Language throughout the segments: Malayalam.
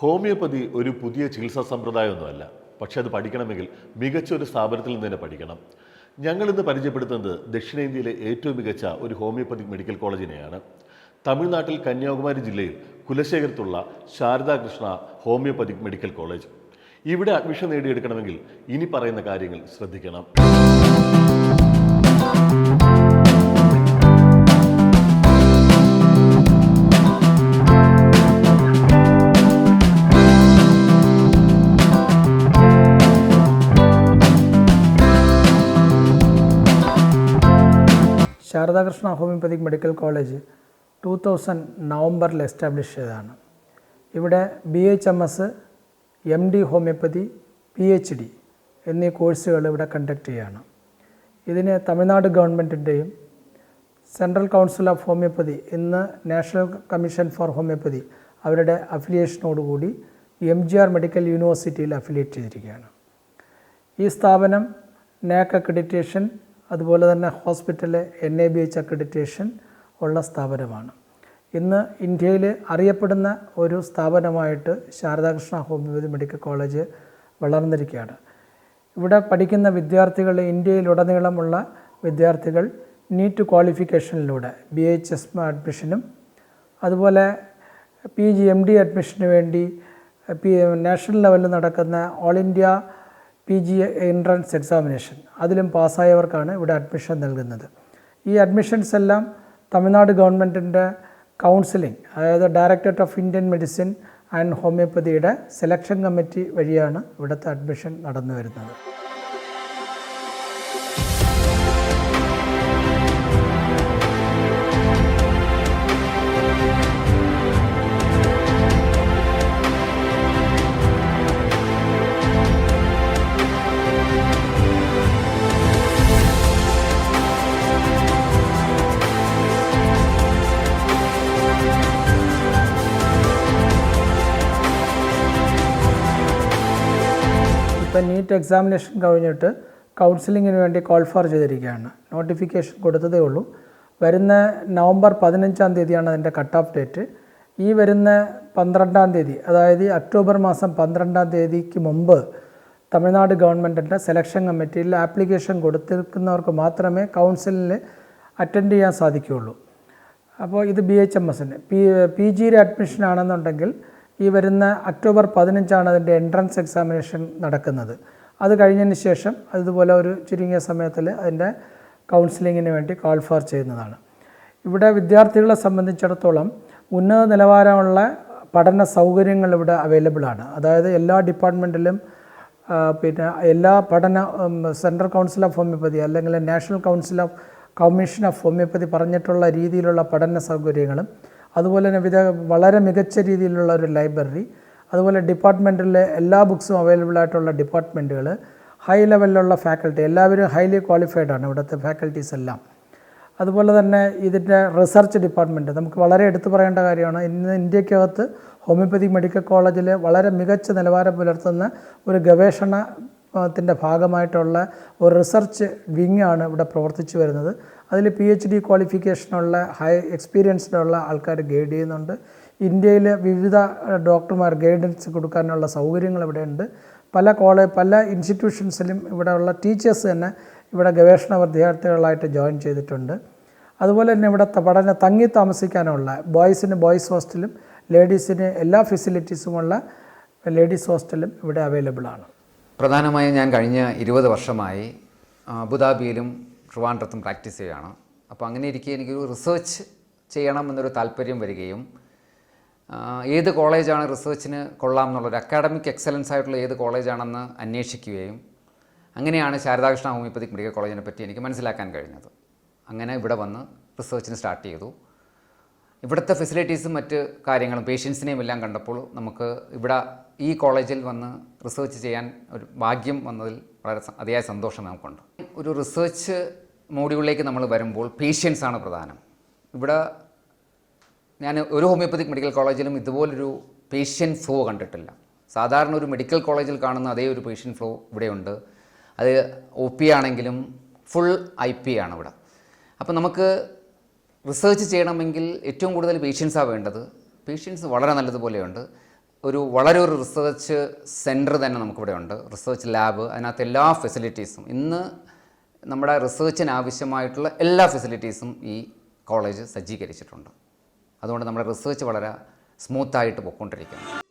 ഹോമിയോപ്പതി ഒരു പുതിയ ചികിത്സാ സമ്പ്രദായമൊന്നുമല്ല. പക്ഷേ അത് പഠിക്കണമെങ്കിൽ മികച്ച ഒരു സ്ഥാപനത്തിൽ നിന്ന് തന്നെ പഠിക്കണം. ഞങ്ങളിന്ന് പരിചയപ്പെടുത്തുന്നത് ദക്ഷിണേന്ത്യയിലെ ഏറ്റവും മികച്ച ഒരു ഹോമിയോപ്പതിക് മെഡിക്കൽ കോളേജിനെയാണ്. തമിഴ്നാട്ടിൽ കന്യാകുമാരി ജില്ലയിൽ കുലശേഖരത്തുള്ള ശാരദാകൃഷ്ണ ഹോമിയോപ്പതിക് മെഡിക്കൽ കോളേജ്. ഇവിടെ അഡ്മിഷൻ നേടിയെടുക്കണമെങ്കിൽ ഇനി പറയുന്ന കാര്യങ്ങൾ ശ്രദ്ധിക്കണം. Sarada Krishna homoeopathic medical college two thousand നവംബറിൽ എസ്റ്റാബ്ലിഷ് ചെയ്തതാണ് ഇവിടെ B H M S M D homoeopathy P H D എന്നീ കോഴ്സുകൾ ഇവിടെ കണ്ടക്ട് ചെയ്യുകയാണ് ഇതിന് തമിഴ്നാട് ഗവൺമെന്റിന്റെയും സെൻട്രൽ കൗൺസിൽ ഓഫ് ഹോമിയോപ്പതി ഇന്ന് നാഷണൽ കമ്മീഷൻ ഫോർ ഹോമിയോപ്പതി അവരുടെ അഫിലിയേഷനോടുകൂടി എം ജി ആർ മെഡിക്കൽ യൂണിവേഴ്സിറ്റിയിൽ അഫിലിയേറ്റ് ചെയ്തിരിക്കുകയാണ്. ഈ സ്ഥാപനം നാക് അക്രഡിറ്റേഷൻ അതുപോലെ തന്നെ hospital N A B H accreditation ഉള്ള സ്ഥാപനമാണ്. ഇന്ന് ഇന്ത്യയിൽ അറിയപ്പെടുന്ന ഒരു സ്ഥാപനമായിട്ട് ശാരദാകൃഷ്ണ ഹോമിയോപ്പതി മെഡിക്കൽ കോളേജ് വളർന്നിരിക്കുകയാണ്. ഇവിടെ പഠിക്കുന്ന വിദ്യാർത്ഥികൾ ഇന്ത്യയിലുടനീളമുള്ള വിദ്യാർത്ഥികൾ നീറ്റ് ക്വാളിഫിക്കേഷനിലൂടെ ബി എച്ച് എസ് അഡ്മിഷനും അതുപോലെ പി ജി എം ഡി അഡ്മിഷന് വേണ്ടി പി നാഷണൽ ലെവലിൽ നടക്കുന്ന all India P G entrance examination അതിലും പാസ്സായവർക്കാണ് ഇവിടെ അഡ്മിഷൻ നൽകുന്നത്. ഈ അഡ്മിഷൻസ് എല്ലാം തമിഴ്നാട് ഗവൺമെന്റിന്റെ കൗൺസിലിംഗ് അതായത് directorate of Indian medicine and ഹോമിയോപ്പതിയുടെ selection committee വഴിയാണ് ഇവിടുത്തെ അഡ്മിഷൻ നടന്നു വരുന്നത് ഇപ്പം നീറ്റ് എക്സാമിനേഷൻ കഴിഞ്ഞിട്ട് കൗൺസിലിങ്ങിന് വേണ്ടി കോൾ ഫോർ ചെയ്തിരിക്കുകയാണ്. നോട്ടിഫിക്കേഷൻ കൊടുത്തതേ ഉള്ളൂ. വരുന്ന നവംബർ പതിനഞ്ചാം തീയതിയാണ് അതിന്റെ കട്ട് ഓഫ് ഡേറ്റ് ഈ വരുന്ന പന്ത്രണ്ടാം തീയതി അതായത് ഒക്ടോബർ മാസം പന്ത്രണ്ടാം തീയതിക്ക് മുമ്പ് തമിഴ്നാട് ഗവൺമെന്റിന്റെ സെലക്ഷൻ കമ്മിറ്റിയിൽ ആപ്ലിക്കേഷൻ കൊടുത്തിരിക്കുന്നവർക്ക് മാത്രമേ കൗൺസിലിൽ അറ്റൻഡ് ചെയ്യാൻ സാധിക്കുകയുള്ളൂ. അപ്പോൾ ഇത് ബി എച്ച് എം എസിന് പി പി ജിയുടെ അഡ്മിഷൻ ആണെന്നുണ്ടെങ്കിൽ ഈ വരുന്ന ഒക്ടോബർ പതിനഞ്ചാണ് അതിന്റെ എൻട്രൻസ് എക്സാമിനേഷൻ നടക്കുന്നത്. അത് കഴിഞ്ഞതിന് ശേഷം അതുപോലെ ഒരു ചുരുങ്ങിയ സമയത്തിൽ അതിന്റെ കൗൺസിലിങ്ങിന് വേണ്ടി കോൾ ഫോർ ചെയ്യുന്നതാണ്. ഇവിടെ വിദ്യാർത്ഥികളെ സംബന്ധിച്ചിടത്തോളം ഉന്നത നിലവാരമുള്ള പഠന സൗകര്യങ്ങൾ ഇവിടെ അവൈലബിൾ ആണ്. അതായത് എല്ലാ ഡിപ്പാർട്ട്മെന്റിലും പിന്നെ എല്ലാ പഠന സെൻട്രൽ കൗൺസിൽ ഓഫ് ഹോമിയോപ്പതി അല്ലെങ്കിൽ national council of commission of homoeopathy പറഞ്ഞിട്ടുള്ള രീതിയിലുള്ള പഠന സൗകര്യങ്ങളും അതുപോലെ തന്നെ വിധ വളരെ മികച്ച രീതിയിലുള്ള ഒരു ലൈബ്രറി അതുപോലെ ഡിപ്പാർട്ട്മെന്റിലെ എല്ലാ ബുക്സും അവൈലബിൾ ആയിട്ടുള്ള ഡിപ്പാർട്ട്മെന്റുകൾ ഹൈ ലെവലിലുള്ള ഫാക്കൽറ്റി എല്ലാവരും ഹൈലി ക്വാളിഫൈഡ് ആണ് ഇവിടുത്തെ ഫാക്കൽറ്റീസ് എല്ലാം. അതുപോലെ തന്നെ ഇതിന്റെ റിസർച്ച് ഡിപ്പാർട്ട്മെന്റ് നമുക്ക് വളരെ എടുത്തു പറയേണ്ട കാര്യമാണ് ഇന്ന് ഇന്ത്യക്കകത്ത് ഹോമിയോപ്പതി മെഡിക്കൽ കോളേജിൽ വളരെ മികച്ച നിലവാരം പുലർത്തുന്ന ഒരു ഗവേഷണത്തിന്റെ ഭാഗമായിട്ടുള്ള ഒരു റിസർച്ച് വിങ്ങാണ് ഇവിടെ പ്രവർത്തിച്ചു വരുന്നത്. അതിൽ പി എച്ച് ഡി ക്വാളിഫിക്കേഷനുള്ള ഹൈ എക്സ്പീരിയൻസ്ഡുള്ള ആൾക്കാർ ഗൈഡ് ചെയ്യുന്നുണ്ട്. ഇന്ത്യയിലെ വിവിധ ഡോക്ടർമാർ ഗൈഡൻസ് കൊടുക്കാനുള്ള സൗകര്യങ്ങൾ ഇവിടെ ഉണ്ട് പല കോളേജ് പല ഇൻസ്റ്റിറ്റ്യൂഷൻസിലും ഇവിടെയുള്ള ടീച്ചേഴ്സ് തന്നെ ഇവിടെ ഗവേഷണ വിദ്യാർത്ഥികളായിട്ട് ജോയിൻ ചെയ്തിട്ടുണ്ട്. അതുപോലെ തന്നെ ഇവിടെ പഠന തങ്ങി താമസിക്കാനുള്ള ബോയ്സിന് ബോയ്സ് ഹോസ്റ്റലും ലേഡീസിന് എല്ലാ ഫെസിലിറ്റീസുമുള്ള ലേഡീസ് ഹോസ്റ്റലും ഇവിടെ അവൈലബിൾ ആണ്. പ്രധാനമായും ഞാൻ കഴിഞ്ഞ ഇരുപത് വർഷമായി അബുദാബിയിലും ട്രിവാൻഡ്രത്തും പ്രാക്ടീസ് ചെയ്യുകയാണ്. അപ്പോൾ അങ്ങനെ ഇരിക്കെ എനിക്കൊരു റിസേർച്ച് ചെയ്യണം എന്നൊരു താല്പര്യം വരികയും ഏത് കോളേജാണ് റിസർച്ചിന് കൊള്ളാം എന്നുള്ളൊരു അക്കാഡമിക് എക്സലൻസ് ആയിട്ടുള്ള ഏത് കോളേജാണെന്ന് അന്വേഷിക്കുകയും അങ്ങനെയാണ് ശാരദാകൃഷ്ണ ഹോമിയോപ്പതി മെഡിക്കൽ കോളേജിനെ പറ്റി എനിക്ക് മനസ്സിലാക്കാൻ കഴിഞ്ഞത്. അങ്ങനെ ഇവിടെ വന്ന് റിസർച്ചിന് സ്റ്റാർട്ട് ചെയ്തു. ഇവിടുത്തെ ഫെസിലിറ്റീസും മറ്റ് കാര്യങ്ങളും പേഷ്യൻസിനെയും എല്ലാം കണ്ടപ്പോൾ നമുക്ക് ഇവിടെ ഈ കോളേജിൽ വന്ന് റിസർച്ച് ചെയ്യാൻ ഒരു ഭാഗ്യം വന്നതിൽ വളരെ അതിയായ സന്തോഷം നമുക്കുണ്ട്. ഒരു റിസർച്ച് മോഡ്യൂളിലേക്ക് നമ്മൾ വരുമ്പോൾ പേഷ്യൻസ് ആണ് പ്രധാനം. ഇവിടെ ഞാൻ ഒരു ഹോമിയോപ്പതിക് മെഡിക്കൽ കോളേജിലും ഇതുപോലൊരു പേഷ്യൻ ഫ്ലോ കണ്ടിട്ടില്ല. സാധാരണ ഒരു മെഡിക്കൽ കോളേജിൽ കാണുന്ന അതേ ഒരു പേഷ്യൻ ഫ്ലോ ഇവിടെയുണ്ട്. അത് ഒ പി ആണെങ്കിലും ഫുൾ ഐ പി ആണ് ഇവിടെ. അപ്പോൾ നമുക്ക് റിസർച്ച് ചെയ്യണമെങ്കിൽ ഏറ്റവും കൂടുതൽ പേഷ്യൻസാണ് വേണ്ടത്. പേഷ്യൻസ് വളരെ നല്ലതുപോലെയുണ്ട്. ഒരു വളരെ ഒരു റിസർച്ച് സെന്റർ തന്നെ നമുക്കിവിടെ ഉണ്ട്. റിസർച്ച് ലാബ് അതിനകത്ത് എല്ലാ ഫെസിലിറ്റീസും. ഇന്ന് നമ്മുടെ റിസർച്ചിന് ആവശ്യമായിട്ടുള്ള എല്ലാ ഫെസിലിറ്റീസും ഈ കോളേജ് സജ്ജീകരിച്ചിട്ടുണ്ട്. അതുകൊണ്ട് നമ്മുടെ റിസർച്ച് വളരെ സ്മൂത്തായിട്ട് പൊയ്ക്കൊണ്ടിരിക്കുകയാണ്.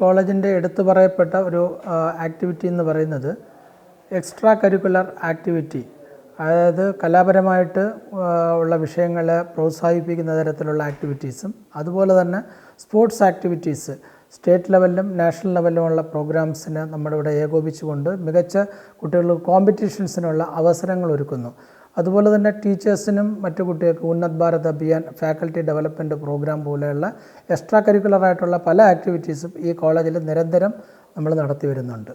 കോളേജിന്റെ എടുത്തു പറയപ്പെട്ട ഒരു ആക്ടിവിറ്റി എന്ന് പറയുന്നത് എക്സ്ട്രാ കരിക്കുലർ ആക്ടിവിറ്റി അതായത് കലാപരമായിട്ട് ഉള്ള വിഷയങ്ങളെ പ്രോത്സാഹിപ്പിക്കുന്ന തരത്തിലുള്ള ആക്ടിവിറ്റീസും അതുപോലെ തന്നെ സ്പോർട്സ് ആക്ടിവിറ്റീസ് സ്റ്റേറ്റ് ലെവലിലും നാഷണൽ ലെവലിലുമുള്ള പ്രോഗ്രാംസിന് നമ്മുടെ ഇവിടെ ഏകോപിച്ചുകൊണ്ട് മികച്ച കുട്ടികൾക്ക് കോമ്പറ്റീഷൻസിനുള്ള അവസരങ്ങൾ ഒരുക്കുന്നു. അതുപോലെ തന്നെ ടീച്ചേഴ്സിനും മറ്റു കുട്ടികൾക്ക് Unnat Bharat Abhiyan faculty development programme പോലെയുള്ള എക്സ്ട്രാ കരിക്കുലർ ആയിട്ടുള്ള പല ആക്ടിവിറ്റീസും ഈ കോളേജിൽ നിരന്തരം നമ്മൾ നടത്തി വരുന്നുണ്ട്.